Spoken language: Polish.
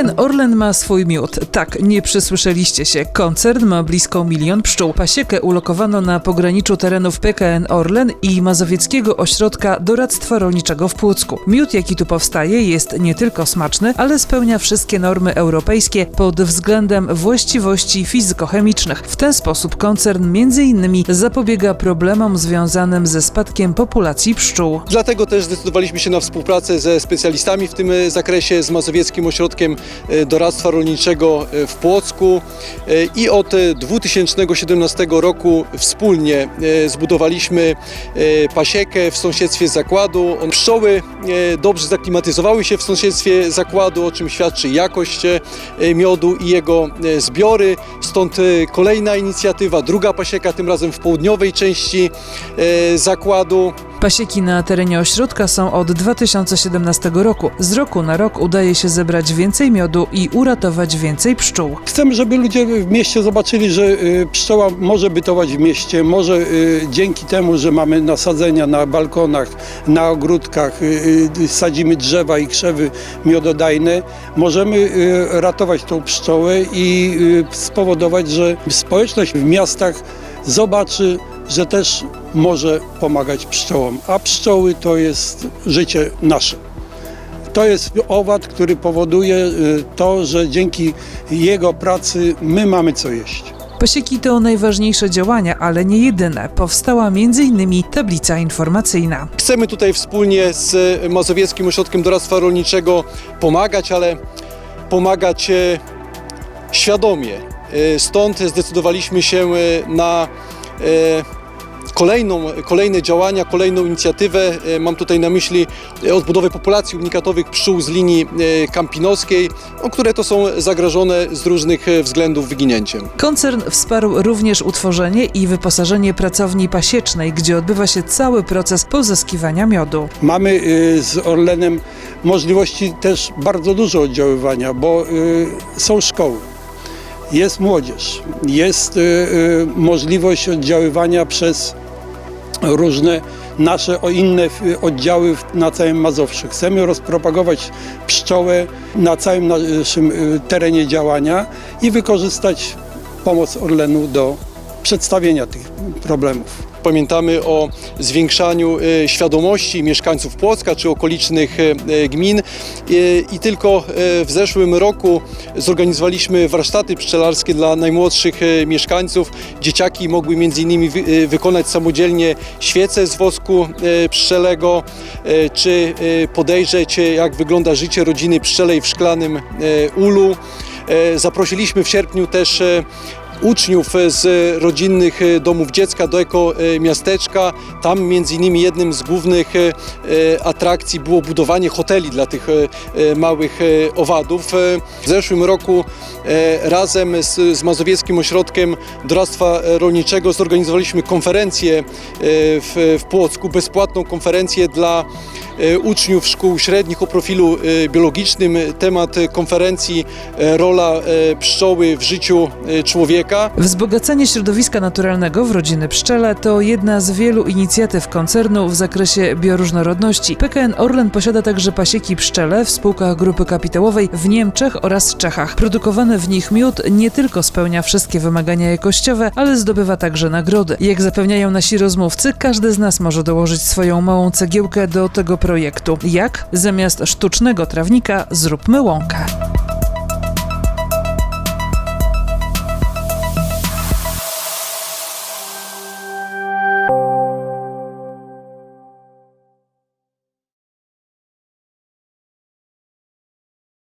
PKN Orlen ma swój miód. Tak, nie przysłyszeliście się. Koncern ma blisko milion pszczół. Pasiekę ulokowano na pograniczu terenów PKN Orlen i Mazowieckiego Ośrodka Doradztwa Rolniczego w Płocku. Miód, jaki tu powstaje, jest nie tylko smaczny, ale spełnia wszystkie normy europejskie pod względem właściwości fizykochemicznych. W ten sposób koncern m.in. zapobiega problemom związanym ze spadkiem populacji pszczół. Dlatego też zdecydowaliśmy się na współpracę ze specjalistami w tym zakresie, z Mazowieckim Ośrodkiem Doradztwa Rolniczego e, w Płocku E, i od e, 2017 roku wspólnie e, zbudowaliśmy e, pasiekę w sąsiedztwie zakładu. Pszczoły e, dobrze zaklimatyzowały się w sąsiedztwie zakładu, o czym świadczy jakość e, miodu i jego e, zbiory. Stąd e, kolejna inicjatywa, druga pasieka, tym razem w południowej części e, zakładu. Pasieki na terenie ośrodka są od 2017 roku. Z roku na rok udaje się zebrać więcej miodu i uratować więcej pszczół. Chcemy, żeby ludzie w mieście zobaczyli, że y, pszczoła może bytować w mieście, może y, dzięki temu, że mamy nasadzenia na balkonach, na ogródkach, y, sadzimy drzewa i krzewy miododajne, możemy ratować tą pszczołę i spowodować, że społeczność w miastach zobaczy, że też może pomagać pszczołom, a pszczoły to jest życie nasze. To jest owad, który powoduje y, to, że dzięki jego pracy my mamy co jeść. Pasieki to najważniejsze działania, ale nie jedyne. Powstała m.in. tablica informacyjna. Chcemy tutaj wspólnie z Mazowieckim Ośrodkiem Doradztwa Rolniczego pomagać, ale pomagać e, świadomie. Stąd zdecydowaliśmy się na kolejną, kolejne działania, kolejną inicjatywę. E, Mam tutaj na myśli e, odbudowę populacji unikatowych pszczół z linii e, kampinoskiej, no, które to są zagrożone z różnych względów wyginięciem. Koncern wsparł również utworzenie i wyposażenie pracowni pasiecznej, gdzie odbywa się cały proces pozyskiwania miodu. Mamy z Orlenem możliwości też bardzo dużo oddziaływania, bo są szkoły, jest młodzież, jest y, y, możliwość oddziaływania przez różne nasze inne oddziały na całym Mazowszu. Chcemy rozpropagować pszczołę na całym naszym y, terenie działania i wykorzystać pomoc Orlenu do przedstawienia tych problemów. Pamiętamy o zwiększaniu e, świadomości mieszkańców Płocka czy okolicznych e, e, gmin i tylko w zeszłym roku zorganizowaliśmy warsztaty pszczelarskie dla najmłodszych mieszkańców. Dzieciaki mogły między innymi wy- wykonać samodzielnie świece z wosku pszczelego czy podejrzeć jak wygląda życie rodziny pszczelej w szklanym ulu. Zaprosiliśmy w sierpniu też uczniów z rodzinnych e, domów dziecka do eko e. Tam między innymi jednym z głównych e, e, atrakcji było budowanie hoteli dla tych e, e, małych e, owadów. E, W zeszłym roku e, razem z, z Mazowieckim Ośrodkiem Doradztwa Rolniczego zorganizowaliśmy konferencję e, w, w Płocku, bezpłatną konferencję dla e, uczniów szkół średnich o profilu e, biologicznym. Temat e, konferencji e, rola e, pszczoły w życiu e, człowieka. Wzbogacenie środowiska naturalnego w rodziny pszczele to jedna z wielu inicjatyw koncernu w zakresie bioróżnorodności. PKN Orlen posiada także pasieki pszczele w spółkach grupy kapitałowej w Niemczech oraz Czechach. Produkowany w nich miód nie tylko spełnia wszystkie wymagania jakościowe, ale zdobywa także nagrody. Jak zapewniają nasi rozmówcy, każdy z nas może dołożyć swoją małą cegiełkę do tego projektu. Jak? Zamiast sztucznego trawnika zróbmy łąkę.